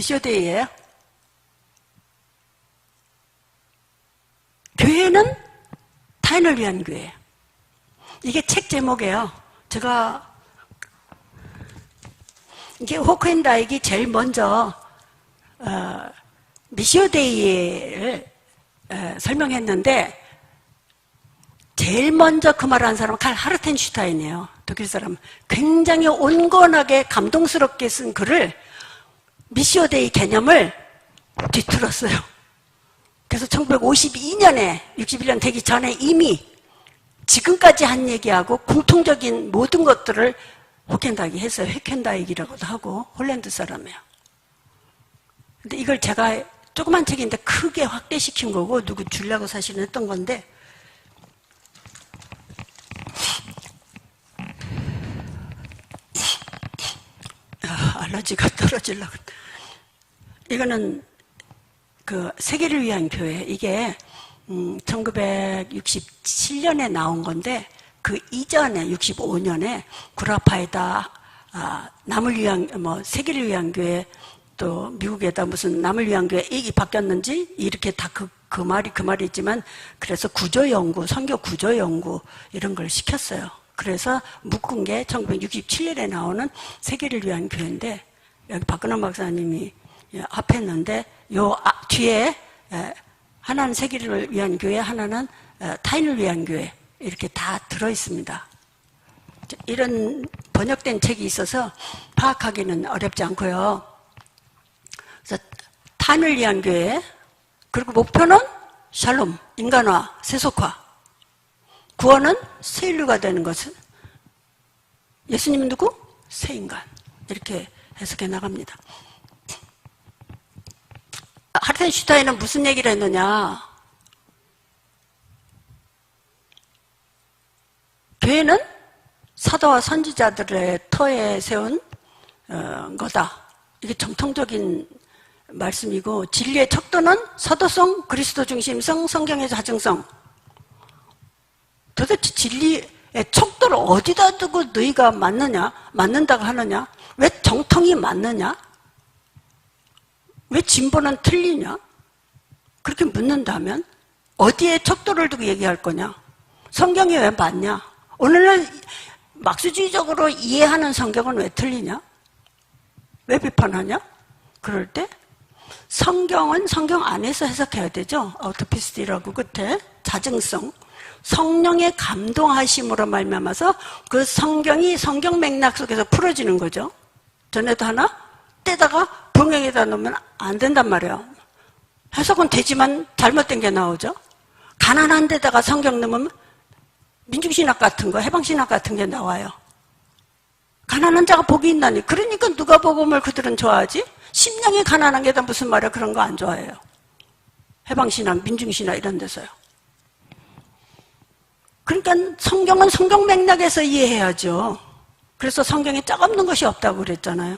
미시오데이예요. 교회는 타인을 위한 교회. 이게 책 제목이에요. 제가 이게 호크앤다익이 제일 먼저 어, 미시오데이를 어, 설명했는데 제일 먼저 그 말을 한 사람은 칼 하르텐슈타인이에요. 독일 사람. 굉장히 온건하게 감동스럽게 쓴 글을 미시오데이 개념을 뒤틀었어요. 그래서 1952년에 61년 되기 전에 이미 지금까지 한 얘기하고 공통적인 모든 것들을 호켄다익이 했어요. 회켄다익이라고도 하고 홀랜드 사람이에요. 근데 이걸 제가 조그만 책인데 크게 확대시킨 거고 누구 주려고 사실은 했던 건데 아, 알러지가 떨어질라고 이거는 그 세계를 위한 교회 이게 음, 1967년에 나온 건데 그 이전에 65년에 구라파에다 아, 남을 위한 뭐 세계를 위한 교회 또 미국에다 무슨 남을 위한 교회 이게 바뀌었는지 이렇게 다그 그 말이 그 말이지만 그래서 구조 연구, 선교 구조 연구 이런 걸 시켰어요. 그래서 묶은 게 1967년에 나오는 세계를 위한 교회인데 여기 박근원 박사님이 앞에 있는데 요 아, 뒤에 하나는 세계를 위한 교회, 하나는 타인을 위한 교회 이렇게 다 들어 있습니다. 이런 번역된 책이 있어서 파악하기는 어렵지 않고요. 그래서 타인을 위한 교회, 그리고 목표는 샬롬, 인간화, 세속화. 구원은 새 인류가 되는 것은 예수님은 누구? 새 인간. 이렇게 해석해 나갑니다. 하르텐슈타인은 무슨 얘기를 했느냐? 교회는 사도와 선지자들의 터에 세운 어, 거다. 이게 정통적인 말씀이고 진리의 척도는 사도성, 그리스도 중심성, 성경의 자증성. 도대체 진리의 척도를 어디다 두고 너희가 맞느냐? 맞는다고 하느냐? 왜 정통이 맞느냐? 왜 진보는 틀리냐? 그렇게 묻는다면 어디에 척도를 두고 얘기할 거냐? 성경이 왜 맞냐? 오늘날 막수주의적으로 이해하는 성경은 왜 틀리냐? 왜 비판하냐? 그럴 때 성경은 성경 안에서 해석해야 되죠. 아우토피스티라고 끝에 자증성, 성령의 감동하심으로 말미암아서 그 성경이 성경 맥락 속에서 풀어지는 거죠. 전에도 하나 떼다가 병행에다 놓으면 안 된단 말이에요. 해석은 되지만 잘못된 게 나오죠. 가난한 데다가 성경 넣으면 민중신학 같은 거, 해방신학 같은 게 나와요. 가난한 자가 복이 있나니. 그러니까 누가 복음을 그들은 좋아하지? 심령이 가난한 게 다 무슨 말이야? 그런 거 안 좋아해요. 해방신학, 민중신학 이런 데서요. 그러니까 성경은 성경 맥락에서 이해해야죠. 그래서 성경에 짝 없는 것이 없다고 그랬잖아요.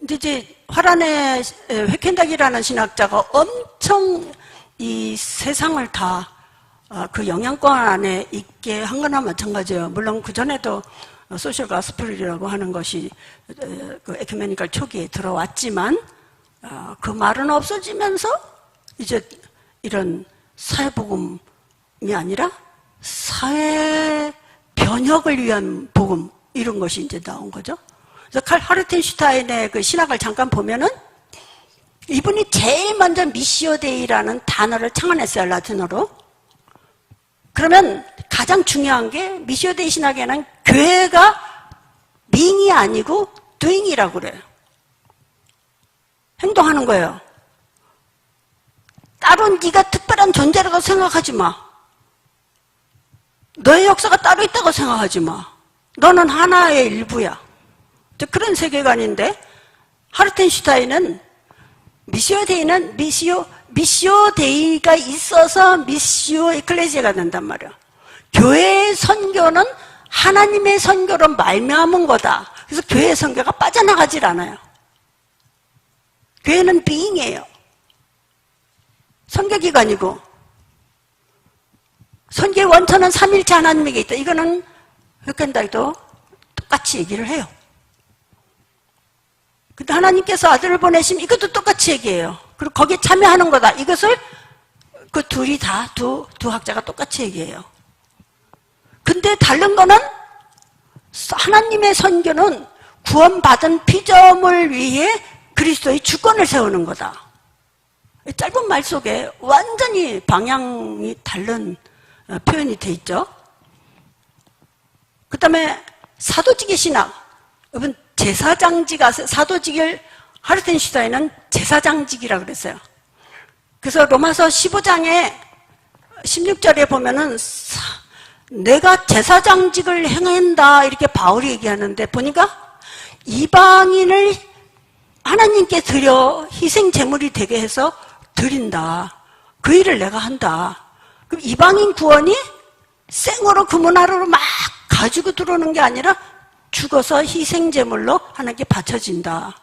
근데 이제 화란의 회켄닥이라는 신학자가 엄청 이 세상을 다 그 영향권 안에 있게 한 거나 마찬가지예요. 물론 그 전에도 소셜 가스플이라고 하는 것이 그 에큐메니컬 초기에 들어왔지만 그 말은 없어지면서 이제 이런 사회복음이 아니라 사회 변혁을 위한 복음 이런 것이 이제 나온 거죠. 그래서 칼 하르텐슈타인의 그 신학을 잠깐 보면은 이분이 제일 먼저 미시오데이라는 단어를 창안했어요 라틴어로. 그러면 가장 중요한 게 미시오데이 신학에는 교회가 밍이 아니고 doing이라고 그래요. 행동하는 거예요. 따로 네가 특별한 존재라고 생각하지 마. 너의 역사가 따로 있다고 생각하지 마. 너는 하나의 일부야. 그런 세계관인데 하르텐슈타인은 미시오데이는 미시오 미시오데이가 있어서 미시오 에클레시아가 된단 말이야. 교회의 선교는 하나님의 선교로 말미암은 거다. 그래서 교회의 선교가 빠져나가질 않아요. 교회는 비잉이에요. 선교기관이고 선교의 원천은 삼일체 하나님에게 있다. 이거는 흑현달도 똑같이 얘기를 해요. 근데 하나님께서 아들을 보내심 이것도 똑같이 얘기해요. 그리고 거기에 참여하는 거다. 이것을 그 둘이 다 두 두 학자가 똑같이 얘기해요. 근데 다른 거는 하나님의 선교는 구원받은 피조물 위해 그리스도의 주권을 세우는 거다. 이 짧은 말 속에 완전히 방향이 다른 어, 표현이 돼 있죠. 그 다음에 사도직의 신학. 여러분, 제사장직가 사도직을 하르텐슈타인은 제사장직이라 그랬어요. 그래서 로마서 15장에 16절에 보면은 사- 내가 제사장직을 행한다 이렇게 바울이 얘기하는데 보니까 이방인을 하나님께 드려 희생 제물이 되게 해서 드린다. 그 일을 내가 한다. 그럼 이방인 구원이 생으로 그 문화로 막 가지고 들어오는 게 아니라 죽어서 희생 제물로 하나님께 바쳐진다.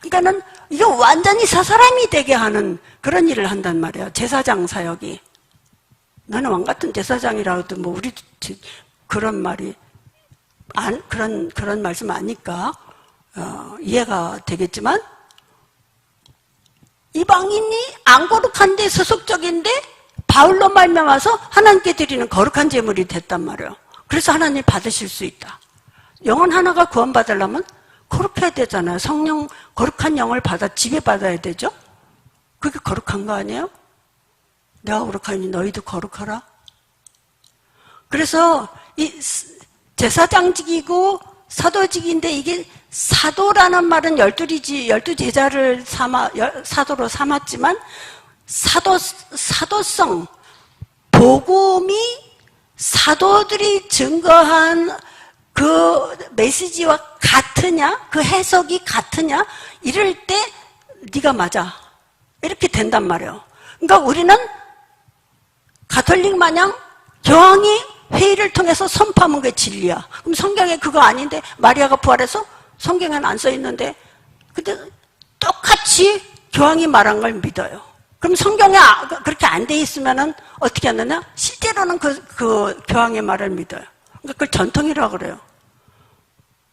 그러니까는 이거 완전히 사사람이 되게 하는 그런 일을 한단 말이에요. 제사장 사역이. 나는 왕 같은 제사장이라도 뭐 우리 그런 말이 안, 그런 그런 말씀 아니까 어, 이해가 되겠지만 이방인이 안 거룩한데 소속적인데 바울로 말미암아서 하나님께 드리는 거룩한 제물이 됐단 말이에요. 그래서 하나님 받으실 수 있다. 영혼 하나가 구원받으려면 거룩해야 되잖아요. 성령 거룩한 영을 받아 지배 받아야 되죠. 그게 거룩한 거 아니에요? 내가 거룩하니 너희도 거룩하라. 그래서 이 제사장직이고 사도직인데 이게 사도라는 말은 열둘이지 열두 제자를 삼아 열- 사도로 삼았지만 사도 사도성 복음이 사도들이 증거한 그 메시지와 같으냐? 그 해석이 같으냐? 이럴 때 네가 맞아. 이렇게 된단 말이에요. 그러니까 우리는 가톨릭 마냥 교황이 회의를 통해서 선포하면 그게 진리야. 그럼 성경에 그거 아닌데 마리아가 부활해서 성경에는 안 써 있는데 근데 똑같이 교황이 말한 걸 믿어요. 그럼 성경에 아- 그렇게 안 돼 있으면은 어떻게 하느냐? 실제로는 그, 그 교황의 말을 믿어요. 그러니까 그걸 전통이라고 그래요.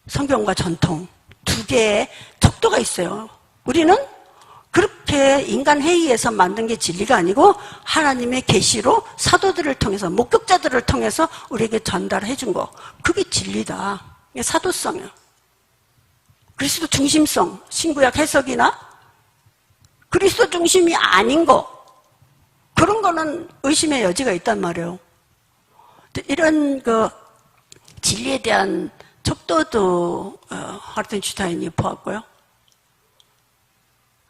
성경과 전통 두 개의 척도가 있어요. 우리는 그렇게 인간 회의에서 만든 게 진리가 아니고 하나님의 계시로 사도들을 통해서 목격자들을 통해서 우리에게 전달해 준 거. 그게 진리다. 이게 사도성이에요. 그리스도 중심성, 신구약 해석이나 그리스도 중심이 아닌 거. 그런 거는 의심의 여지가 있단 말이에요. 이런 그 진리에 대한 척도도 어, 하르텐슈타인이 보았고요.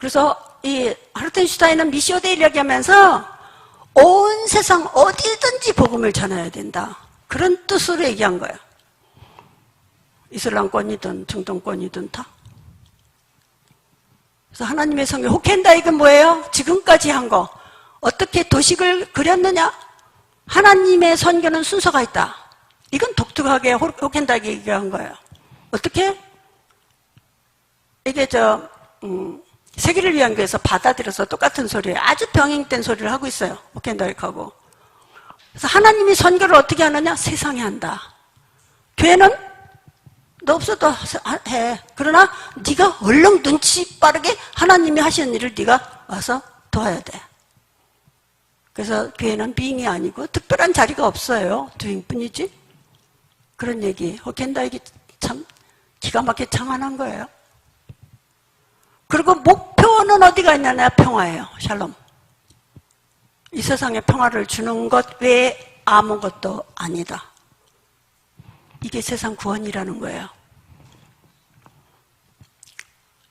그래서 이 하르텐슈타인은 미시오데이를 얘기하면서 온 세상 어디든지 복음을 전해야 된다. 그런 뜻으로 얘기한 거예요. 이슬람권이든 중동권이든 다. 그래서 하나님의 성경 호켄다이는 뭐예요? 지금까지 한 거. 어떻게 도식을 그렸느냐? 하나님의 선교는 순서가 있다. 이건 독특하게 호- 호켄다이가 얘기한 거예요. 어떻게? 이게 저 음, 세계를 위한 교회에서 받아들여서 똑같은 소리예요. 아주 병행된 소리를 하고 있어요. 호켄다이크하고. 그래서 하나님이 선교를 어떻게 하느냐? 세상에 한다. 교회는 너 없어도 해. 그러나 네가 얼른 눈치 빠르게 하나님이 하시는 일을 네가 와서 도와야 돼. 그래서 교회는 빙이 아니고 특별한 자리가 없어요. 두잉뿐이지. 그런 얘기. 호켄다이기 참 기가 막히게 장안한 거예요. 그리고 목표는 어디가 있냐냐 평화예요. 샬롬. 이 세상에 평화를 주는 것 외에 아무것도 아니다. 이게 세상 구원이라는 거예요.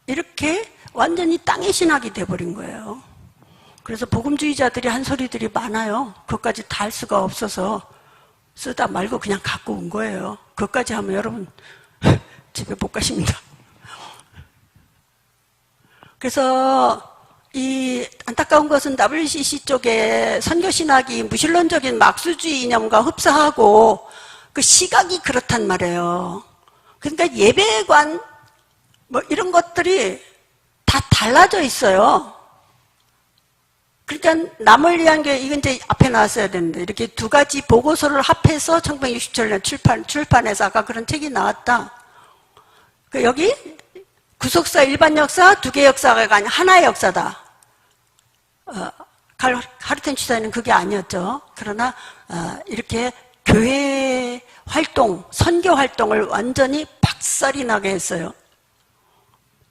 이렇게 완전히 땅의 신학이 돼버린 거예요. 그래서 복음주의자들이 한 소리들이 많아요. 그것까지 다 할 수가 없어서 쓰다 말고 그냥 갖고 온 거예요. 그것까지 하면 여러분 집에 못 가십니다. 그래서 이 안타까운 것은 WCC 쪽에 선교 신학이 무신론적인 막수주의 이념과 흡사하고 그 시각이 그렇단 말이에요. 그러니까 예배관 뭐 이런 것들이 다 달라져 있어요. 그러니까 남을 위한 게 이건 이제 앞에 나왔어야 되는데 이렇게 두 가지 보고서를 합해서 1967년 출판 출판해서 아까 그런 책이 나왔다. 그 여기 구속사 일반 역사 두 개 역사가 아니라 하나의 역사다. 어, 칼- 하르텐 주사는 그게 아니었죠. 그러나 어, 이렇게 교회 활동, 선교 활동을 완전히 박살이 나게 했어요.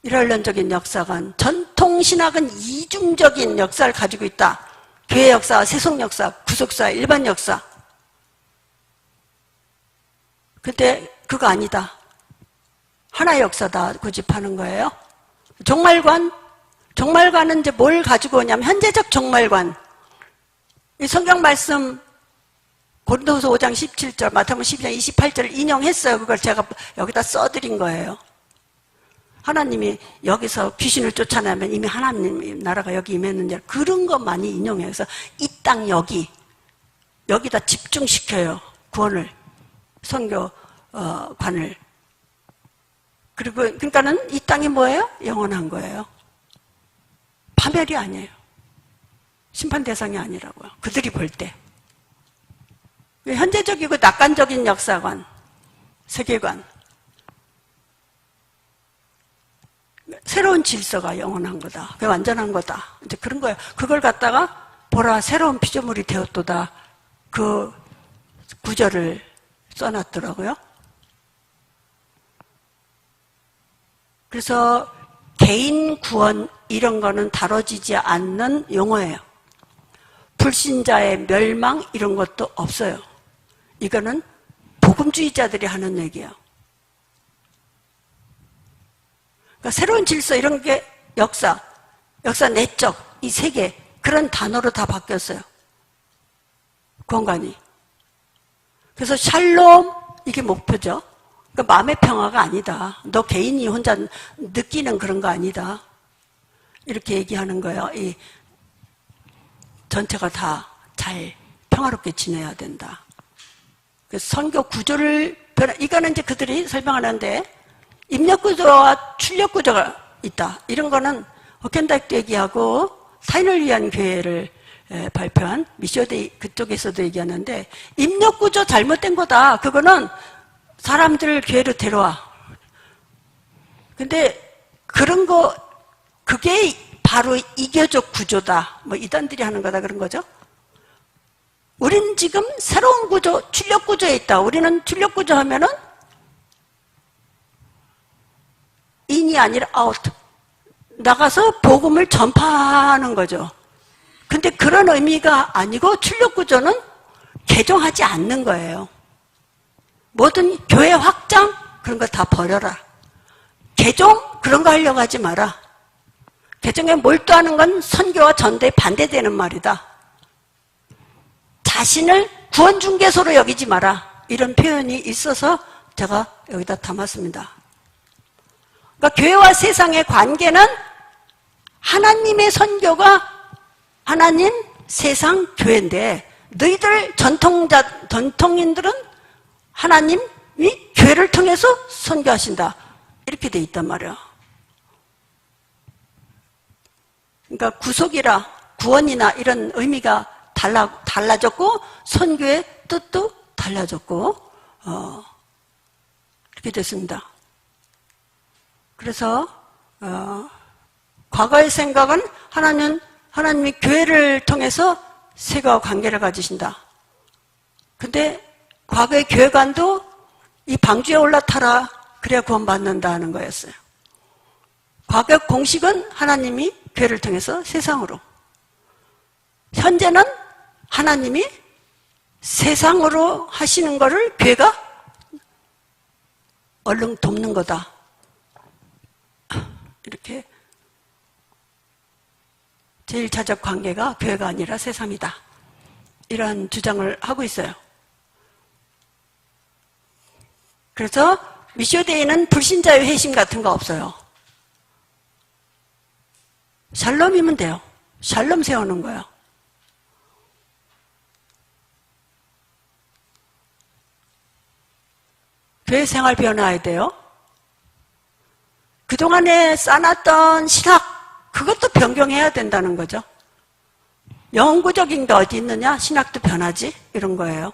일활론적인 역사관, 전통 신학은 이중적인 역사를 가지고 있다. 교회 역사, 세속 역사, 구속사, 일반 역사. 근데 그거 아니다. 하나의 역사다 고집하는 거예요. 종말관, 종말관은 이제 뭘 가지고 오냐면 현재적 종말관. 이 성경 말씀 고린도후서 5장 17절, 마태복음 12장 28절을 인용했어요. 그걸 제가 여기다 써드린 거예요. 하나님이 여기서 귀신을 쫓아내면 이미 하나님 나라가 여기 임했는데 그런 것 많이 인용해서 이 땅 여기 여기다 집중시켜요 구원을 선교관을 그리고 그러니까는 이 땅이 뭐예요? 영원한 거예요. 파멸이 아니에요. 심판 대상이 아니라고요. 그들이 볼 때. 현재적이고 낙관적인 역사관, 세계관. 새로운 질서가 영원한 거다. 그게 완전한 거다. 이제 그런 거예요. 그걸 갖다가 보라 새로운 피조물이 되었도다. 그 구절을 써놨더라고요. 그래서 개인 구원 이런 거는 다뤄지지 않는 용어예요. 불신자의 멸망 이런 것도 없어요. 이거는 복음주의자들이 하는 얘기예요. 그러니까 새로운 질서 이런 게 역사, 역사 내적 이 세계 그런 단어로 다 바뀌었어요. 공간이. 그래서 샬롬 이게 목표죠. 그러니까 마음의 평화가 아니다. 너 개인이 혼자 느끼는 그런 거 아니다. 이렇게 얘기하는 거예요. 이 전체가 다 잘 평화롭게 지내야 된다. 그 선교 구조를 변화, 이거는 이제 그들이 설명하는데 입력 구조와 출력 구조가 있다. 이런 거는 호켄다이크도 얘기하고 타인을 위한 교회를 에, 발표한 미쇼데이 그쪽에서도 얘기하는데 입력 구조 잘못된 거다. 그거는 사람들을 교회로 데려와. 근데 그런 거 그게 바로 이교적 구조다. 뭐 이단들이 하는 거다 그런 거죠. 우리는 지금 새로운 구조, 출력 구조에 있다. 우리는 출력 구조 하면은 인이 아니라 아웃. 나가서 복음을 전파하는 거죠. 근데 그런 의미가 아니고 출력 구조는 개종하지 않는 거예요. 모든 교회 확장 그런 거 다 버려라. 개종 그런 거 하려고 하지 마라. 개종에 몰두하는 건 선교와 전도에 반대되는 말이다. 자신을 구원 중개소로 여기지 마라. 이런 표현이 있어서 제가 여기다 담았습니다. 그러니까 교회와 세상의 관계는 하나님의 선교가 하나님, 세상, 교회인데 너희들 전통자 전통인들은 하나님이 교회를 통해서 선교하신다. 이렇게 돼 있단 말이야. 그러니까 구속이라 구원이나 이런 의미가 달라 달라졌고 선교의 뜻도 달라졌고 어, 이렇게 됐습니다. 그래서 어, 과거의 생각은 하나님 하나님이 교회를 통해서 세계와 관계를 가지신다. 근데 과거의 교회관도 이 방주에 올라타라 그래야 구원받는다는 거였어요. 과거 공식은 하나님이 교회를 통해서 세상으로. 현재는 하나님이 세상으로 하시는 것을 교회가 얼른 돕는 거다. 이렇게 제1차적 관계가 교회가 아니라 세상이다. 이런 주장을 하고 있어요. 그래서 미쇼데이는 불신자의 회심 같은 거 없어요. 샬롬이면 돼요. 샬롬 세우는 거예요. 교회 생활 변화해야 돼요. 그동안에 쌓았던 신학, 그것도 변경해야 된다는 거죠. 영구적인 게 어디 있느냐? 신학도 변하지? 이런 거예요.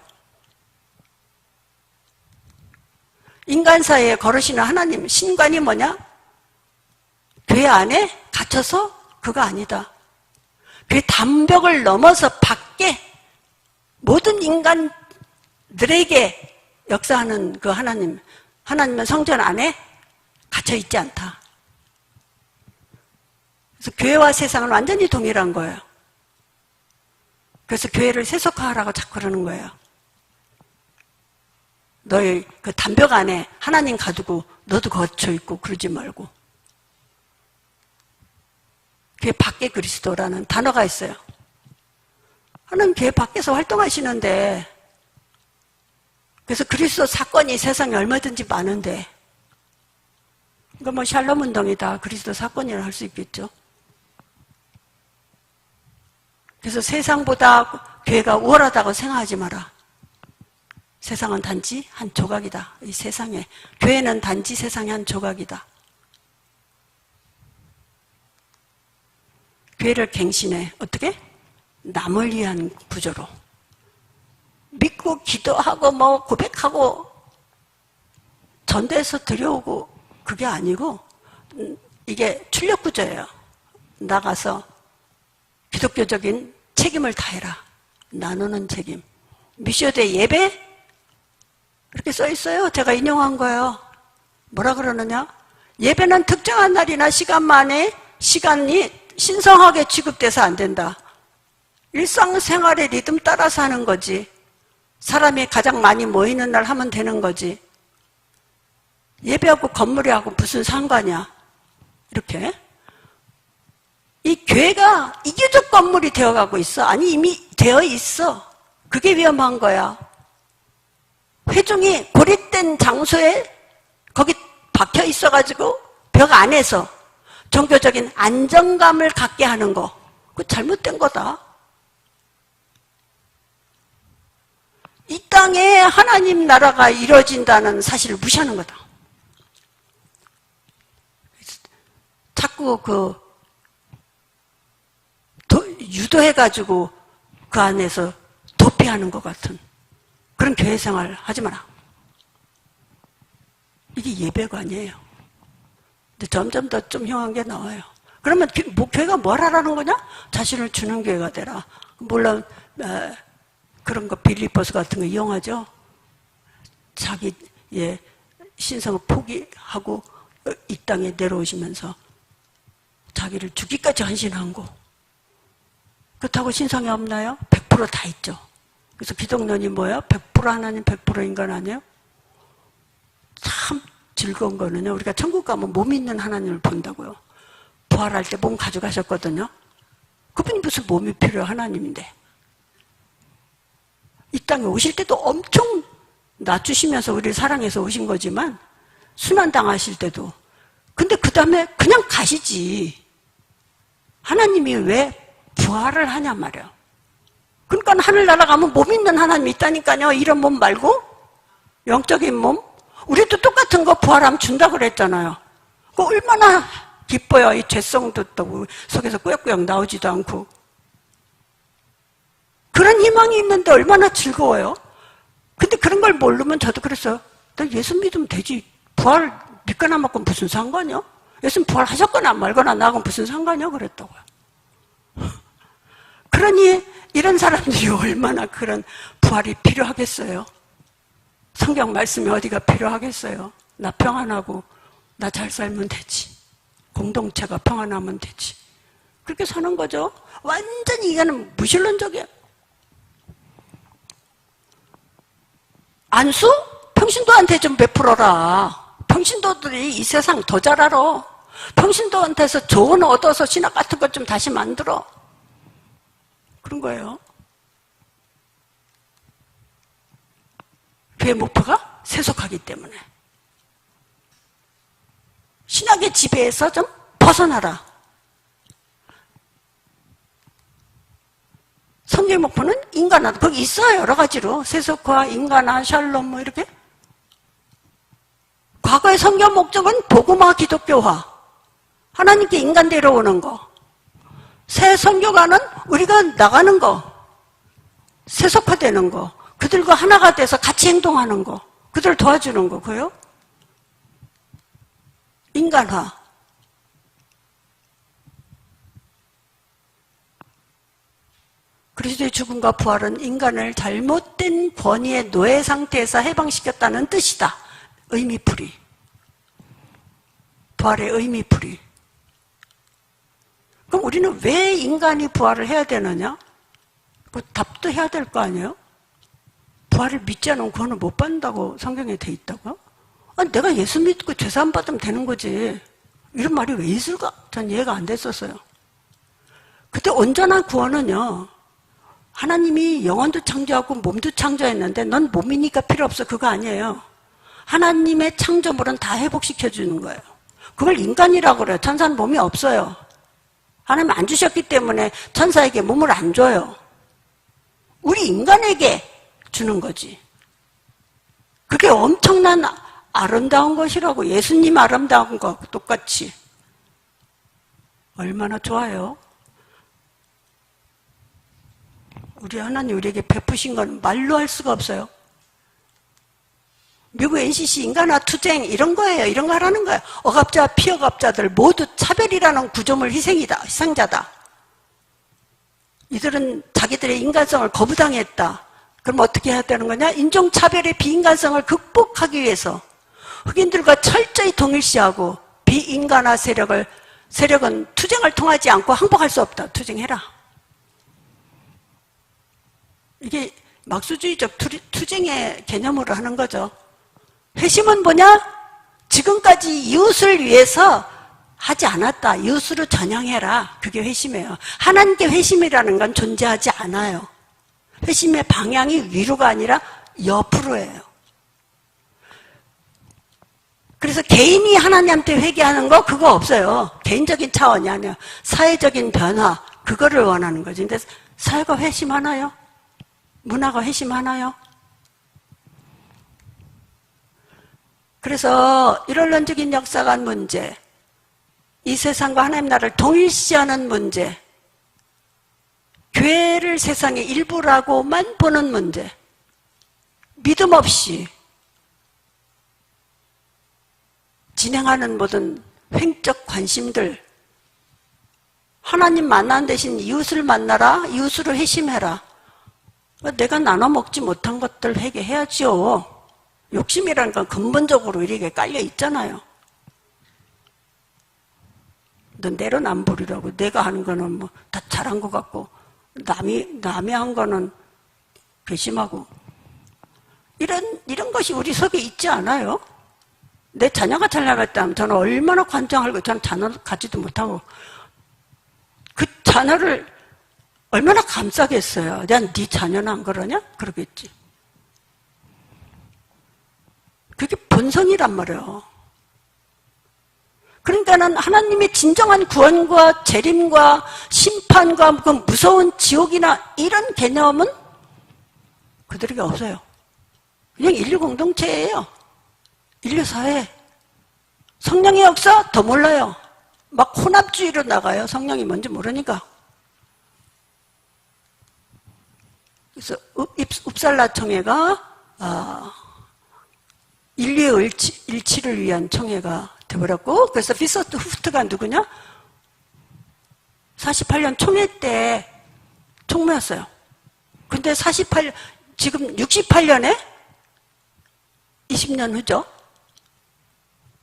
인간 사이에 거르시는 하나님, 신관이 뭐냐? 교회 안에 갇혀서 그거 아니다. 그 담벽을 넘어서 밖에 모든 인간들에게 역사하는 그 하나님, 하나님은 성전 안에 갇혀 있지 않다. 그래서 교회와 세상은 완전히 동일한 거예요. 그래서 교회를 세속화하라고 자꾸 그러는 거예요. 너의 그 담벽 안에 하나님 가두고 너도 거쳐 있고 그러지 말고. 교회 밖에 그리스도라는 단어가 있어요. 하나님 교회 밖에서 활동하시는데 그래서 그리스도 사건이 세상에 얼마든지 많은데 그러니까 뭐 샬롬 운동이 다 그리스도 사건이라 할 수 있겠죠. 그래서 세상보다 교회가 우월하다고 생각하지 마라. 세상은 단지 한 조각이다. 이 세상에 교회는 단지 세상의 한 조각이다. 교회를 갱신해 어떻게? 남을 위한 구조로 믿고 기도하고 뭐 고백하고 전대에서 들여오고 그게 아니고 음, 이게 출력 구조예요. 나가서 기독교적인 책임을 다해라. 나누는 책임. 미셔대 예배? 이렇게 써 있어요. 제가 인용한 거예요. 뭐라 그러느냐? 예배는 특정한 날이나 시간만에 시간이 신성하게 취급돼서 안 된다. 일상생활의 리듬 따라서 하는 거지. 사람이 가장 많이 모이는 날 하면 되는 거지. 예배하고 건물이하고 무슨 상관이야. 이렇게. 이 교회가 이교적 건물이 되어가고 있어. 아니, 이미 되어 있어. 그게 위험한 거야. 회중이 고립된 장소에 거기 박혀 있어가지고 벽 안에서 종교적인 안정감을 갖게 하는 거. 그 잘못된 거다. 이 땅에 하나님 나라가 이루어진다는 사실을 무시하는 거다. 자꾸 그 유도해가지고 그 안에서 도피하는 것 같은 그런 교회 생활 하지 마라. 이게 예배가 아니에요. 근데 점점 더 좀 흉한 게 나와요. 그러면 뭐, 교회가 뭘 하라는 거냐? 자신을 주는 교회가 되라. 물론 에, 그런 거 빌리버스 같은 거 이용하죠. 자기 예, 신성을 포기하고 이 땅에 내려오시면서 자기를 죽기까지 헌신한 거. 그렇다고 신성이 없나요? 100%다 있죠. 그래서 기독론이 뭐예요? 100% 하나님, 100% 인간 아니에요? 참 즐거운 거는요. 우리가 천국 가면 몸 있는 하나님을 본다고요. 부활할 때 몸 가져가셨거든요. 그분이 무슨 몸이 필요 하나님인데. 이 땅에 오실 때도 엄청 낮추시면서 우리를 사랑해서 오신 거지만 순환당하실 때도 근데 그 다음에 그냥 가시지. 하나님이 왜 부활을 하냐 말이야. 그러니까 하늘나라 가면 몸 있는 하나님이 있다니까요. 이런 몸 말고 영적인 몸. 우리도 똑같은 거 부활하면 준다 그랬잖아요. 그 얼마나 기뻐요. 이 죄성도 또 속에서 꾸역꾸역 나오지도 않고. 그런 희망이 있는데 얼마나 즐거워요. 근데 그런 걸 모르면 저도 그랬어요. 나 예수 믿으면 되지. 부활 믿거나 먹고 무슨 상관이요? 예수님 부활하셨거나 말거나 나하고 무슨 상관이요? 그랬다고요. 그러니 이런 사람들이 얼마나 그런 부활이 필요하겠어요? 성경 말씀이 어디가 필요하겠어요? 나 평안하고 나 잘 살면 되지. 공동체가 평안하면 되지. 그렇게 사는 거죠. 완전히 이거는 무신론적이에요. 안수? 평신도한테 좀 베풀어라. 평신도들이 이 세상 더 잘 알아. 평신도한테서 조언 얻어서 신학 같은 것 좀 다시 만들어. 그런 거예요. 교회 목표가 세속하기 때문에. 신학의 지배에서 좀 벗어나라. 성경의 목표는 인간화. 거기 있어요. 여러 가지로. 세속화, 인간화, 샬롬 뭐 이렇게. 과거의 성경 목적은 복음화, 기독교화. 하나님께 인간 데려오는 거. 새 선교가는 우리가 나가는 거, 세속화되는 거, 그들과 하나가 돼서 같이 행동하는 거, 그들 도와주는 거, 그요? 인간화. 그리스도의 죽음과 부활은 인간을 잘못된 권위의 노예 상태에서 해방시켰다는 뜻이다. 의미풀이. 부활의 의미풀이. 그럼 우리는 왜 인간이 부활을 해야 되느냐? 그 답도 해야 될 거 아니에요? 부활을 믿지 않으면 구원을 못 받는다고 성경에 돼 있다고요? 아, 내가 예수 믿고 죄사함 받으면 되는 거지. 이런 말이 왜 있을까? 전 이해가 안 됐었어요. 그때 온전한 구원은요, 하나님이 영혼도 창조하고 몸도 창조했는데 넌 몸이니까 필요 없어. 그거 아니에요. 하나님의 창조물은 다 회복시켜 주는 거예요. 그걸 인간이라고 그래요. 천사는 몸이 없어요. 하나님 안 주셨기 때문에 천사에게 몸을 안 줘요. 우리 인간에게 주는 거지. 그게 엄청난 아름다운 것이라고 예수님 아름다운 거 똑같이. 얼마나 좋아요. 우리 하나님 우리에게 베푸신 건 말로 할 수가 없어요. 미국 NCC 인간화 투쟁 이런 거예요. 이런 거 하라는 거예요. 억압자, 피억압자들 모두 차별이라는 구조물 희생이다. 희생자다. 이들은 자기들의 인간성을 거부당했다. 그럼 어떻게 해야 되는 거냐? 인종차별의 비인간성을 극복하기 위해서 흑인들과 철저히 동일시하고 비인간화 세력을 세력은 투쟁을 통하지 않고 항복할 수 없다. 투쟁해라. 이게 막수주의적 투쟁의 개념으로 하는 거죠. 회심은 뭐냐? 지금까지 이웃을 위해서 하지 않았다. 이웃으로 전향해라. 그게 회심이에요. 하나님께 회심이라는 건 존재하지 않아요. 회심의 방향이 위로가 아니라 옆으로예요. 그래서 개인이 하나님한테 회개하는 거 그거 없어요. 개인적인 차원이 아니야. 사회적인 변화 그거를 원하는 거지. 근데 사회가 회심하나요? 문화가 회심하나요? 그래서 일원론적인 역사관 문제, 이 세상과 하나님 나라를 동일시하는 문제, 교회를 세상의 일부라고만 보는 문제, 믿음 없이 진행하는 모든 횡적 관심들, 하나님 만난 대신 이웃을 만나라, 이웃으로 회심해라. 내가 나눠 먹지 못한 것들 회개해야지요. 욕심이라는 건 근본적으로 이렇게 깔려 있잖아요. 너 내로남불이라고 내가 하는 거는 뭐 다 잘한 것 같고 남이 남이 한 거는 괘씸하고 이런 이런 것이 우리 속에 있지 않아요? 내 자녀가 잘 나갔다면 저는 얼마나 관장하고 저는 자녀 갖지도 못하고 그 자녀를 얼마나 감싸겠어요. 난네 자녀는 안 그러냐? 그러겠지. 그게 본성이란 말이에요. 그러니까는 하나님의 진정한 구원과 재림과 심판과 그 무서운 지옥이나 이런 개념은 그들에게 없어요. 그냥 인류 공동체예요. 인류 사회. 성령의 역사 더 몰라요. 막 혼합주의로 나가요. 성령이 뭔지 모르니까. 그래서 읍살라 청회가 아, 인류의 일치, 일치를 위한 청회가 돼버렸고 그래서 비서트 후프트가 누구냐? 48년 총회 때 총무였어요. 근데 48 지금 68년에 20년 후죠.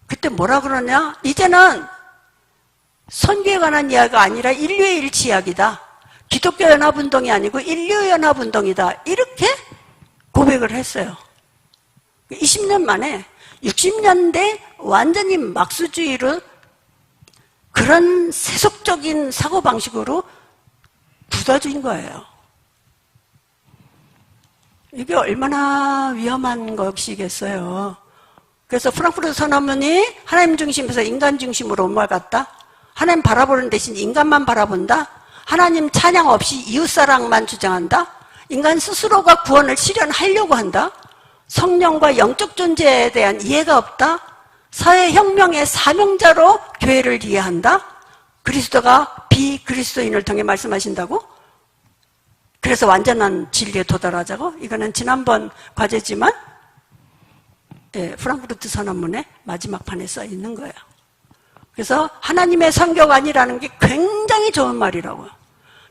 그때 뭐라 그러냐? 이제는 선교에 관한 이야기가 아니라 인류의 일치 이야기다. 기독교 연합운동이 아니고 인류 연합운동이다. 이렇게 고백을 했어요. 20년 만에 60년대 완전히 막수주의로 그런 세속적인 사고방식으로 굳어진 거예요. 이게 얼마나 위험한 것이겠어요. 그래서 프랑크푸르트 선언문이 하나님 중심에서 인간 중심으로 옮아갔다. 하나님 바라보는 대신 인간만 바라본다. 하나님 찬양 없이 이웃사랑만 주장한다. 인간 스스로가 구원을 실현하려고 한다. 성령과 영적 존재에 대한 이해가 없다. 사회혁명의 사명자로 교회를 이해한다. 그리스도가 비그리스도인을 통해 말씀하신다고? 그래서 완전한 진리에 도달하자고? 이거는 지난번 과제지만 예, 프랑크푸르트 선언문의 마지막 판에 써 있는 거예요. 그래서 하나님의 성교관이라는 게 굉장히 좋은 말이라고요.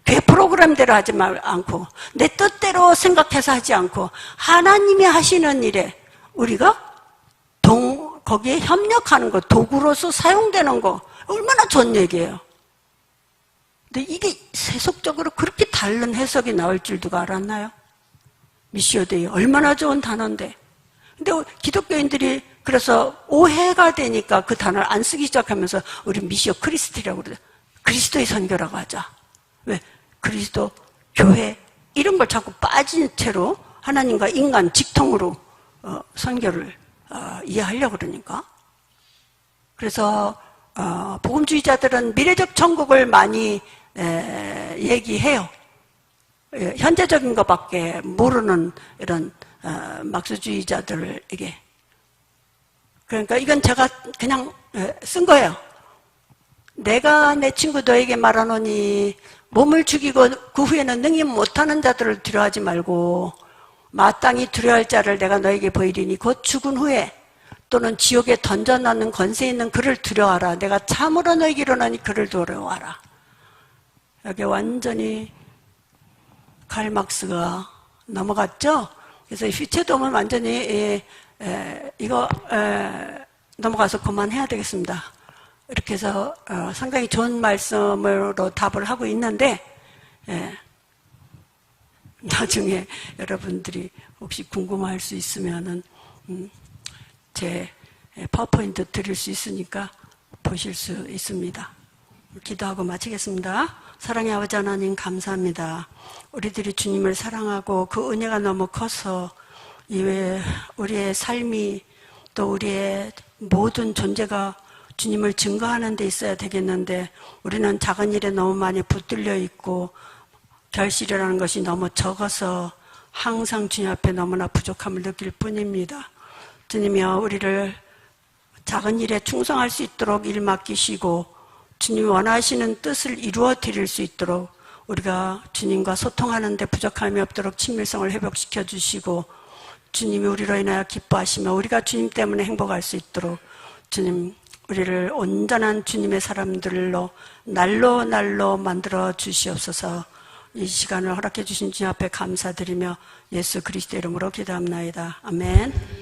그 프로그램대로 하지 말 않고 내 뜻대로 생각해서 하지 않고 하나님이 하시는 일에 우리가 동 거기에 협력하는 거 도구로서 사용되는 거 얼마나 좋은 얘기예요. 근데 이게 세속적으로 그렇게 다른 해석이 나올 줄 누가 알았나요? 미시오데이 얼마나 좋은 단어인데. 근데 기독교인들이 그래서 오해가 되니까 그 단어를 안 쓰기 시작하면서 우리 미시오 크리스티라고 그러죠. 그리스도의 선교라고 하자. 왜? 그리스도, 교회 이런 걸 자꾸 빠진 채로 하나님과 인간 직통으로 어, 선교를 어, 이해하려고 그러니까. 그래서 어, 복음주의자들은 미래적 천국을 많이 에, 얘기해요. 예, 현재적인 것밖에 모르는 이런 어, 막수주의자들에게. 그러니까 이건 제가 그냥 에, 쓴 거예요. 내가 내 친구 너에게 말하노니 몸을 죽이고 그 후에는 능히 못하는 자들을 두려워하지 말고 마땅히 두려워할 자를 내가 너에게 보이리니 곧 죽은 후에 또는 지옥에 던져넣는 권세 있는 그를 두려워하라. 내가 참으로 너에게 이르노니 그를 두려워하라. 여기 완전히 칼막스가 넘어갔죠. 그래서 휘체돔은 완전히 에, 에, 이거 에, 넘어가서 그만해야 되겠습니다. 이렇게 해서 어, 상당히 좋은 말씀으로 답을 하고 있는데 예, 나중에 여러분들이 혹시 궁금할 수 있으면은 음, 제 파워포인트 드릴 수 있으니까 보실 수 있습니다. 기도하고 마치겠습니다. 사랑의 아버지 하나님 감사합니다. 우리들이 주님을 사랑하고 그 은혜가 너무 커서 이외 우리의 삶이 또 우리의 모든 존재가 주님을 증거하는 데 있어야 되겠는데 우리는 작은 일에 너무 많이 붙들려 있고 결실이라는 것이 너무 적어서 항상 주님 앞에 너무나 부족함을 느낄 뿐입니다. 주님이여 우리를 작은 일에 충성할 수 있도록 일 맡기시고 주님이 원하시는 뜻을 이루어 드릴 수 있도록 우리가 주님과 소통하는 데 부족함이 없도록 친밀성을 회복시켜 주시고 주님이 우리로 인하여 기뻐하시며 우리가 주님 때문에 행복할 수 있도록 주님 우리를 온전한 주님의 사람들로 날로 날로 만들어 주시옵소서 이 시간을 허락해 주신 주님 앞에 감사드리며 예수 그리스도 이름으로 기도합나이다. 아멘.